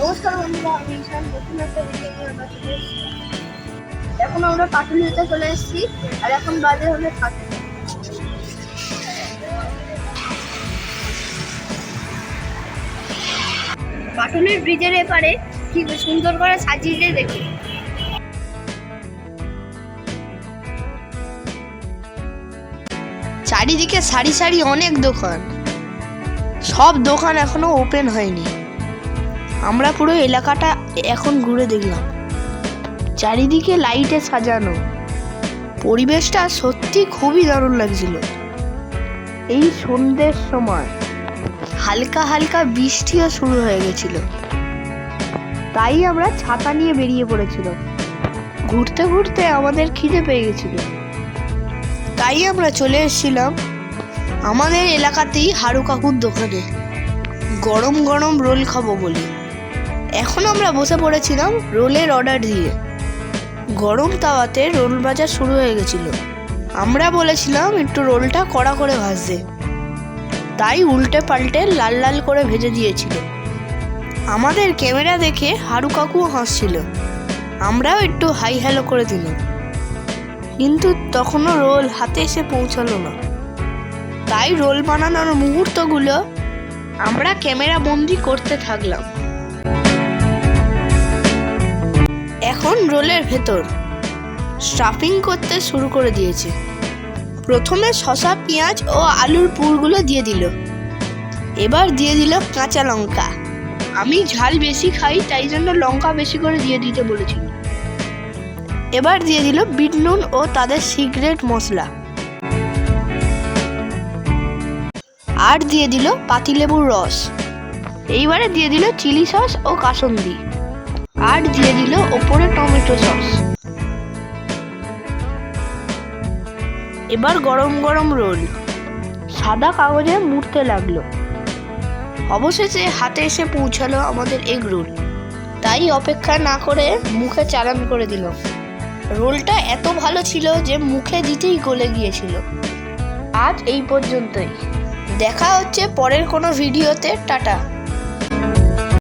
নমস্কার আমরা চলে এসেছি। এখন আমরা পাটুলিতে চলে এসেছি, আর এখন বাজে হলে থাকে পাটুলির ব্রিজের এপারে কি সুন্দর করে সাজিয়ে দেখি। চারিদিকে সারি সারি অনেক দোকান। সব দোকান এখনও ওপেন হয়নি। আমরা পুরো এলাকাটা এখন ঘুরে দেখলাম। চারিদিকে লাইটে সাজানো। পরিবেশটা সত্যি খুবই দারুণ লাগছিল। এই সন্ধ্যের সময় হালকা হালকা বৃষ্টিও শুরু হয়ে গেছিল। তাই আমরা ছাতা নিয়ে বেরিয়ে পড়েছিলাম। ঘুরতে ঘুরতে আমাদের খিদে পেয়ে গেছিল। তাই আমরা চলে এসেছিলাম আমাদের এলাকাতেই হারু কাকুর দোকানে। গরম গরম রোল খাব বলি। এখন আমরা বসে পড়েছিলাম রোলের অর্ডার দিয়ে। গরম তাওয়াতে রোল ভাজা শুরু হয়ে গেছিল। আমরা বলেছিলাম একটু রোলটা কড়া করে ভাজতে। তাই উল্টে পাল্টে লাল লাল করে ভেজে দিয়েছিল। আমাদের ক্যামেরা দেখে হারু কাকুও হাসছিল। আমরাও একটু হাই হ্যালো করে দিলাম। কিন্তু তখনও রোল হাতে এসে পৌঁছালো না। তাই রোল বানানোর মুহূর্তগুলো আমরা ক্যামেরা বন্দি করতে থাকলাম। এখন রোলের ভেতর। স্টাফিং করতে শুরু করে দিয়েছে। প্রথমে শসা, পেঁয়াজ ও আলুর পুরগুলো দিয়ে দিল। এবার দিয়ে দিল কাঁচা লঙ্কা। আমি ঝাল বেশি খাই, তাই জন্য লঙ্কা বেশি করে দিয়ে দিতে বলেছিল এবার দিয়ে দিল বিট নুন ও তাদের সিক্রেট মশলা। আর দিয়ে দিল পাতিলেবুর রস। এইবারে দিয়ে দিল চিলি সস ও কাসন্দি। আর দিয়ে দিল ওপরে টমেটো সস। এবার গরম গরম রোল। সাদা কাগজে মুড়তে লাগল। অবশেষে হাতে এসে পৌঁছালো আমাদের এগ রোল। তাই অপেক্ষা না করে মুখে চালান করে দিল। রোলটা এত ভালো ছিল যে মুখে দিতেই গলে গিয়েছিল। আজ এই পর্যন্তই। দেখা হচ্ছে পরের কোনো ভিডিওতে। টাটা।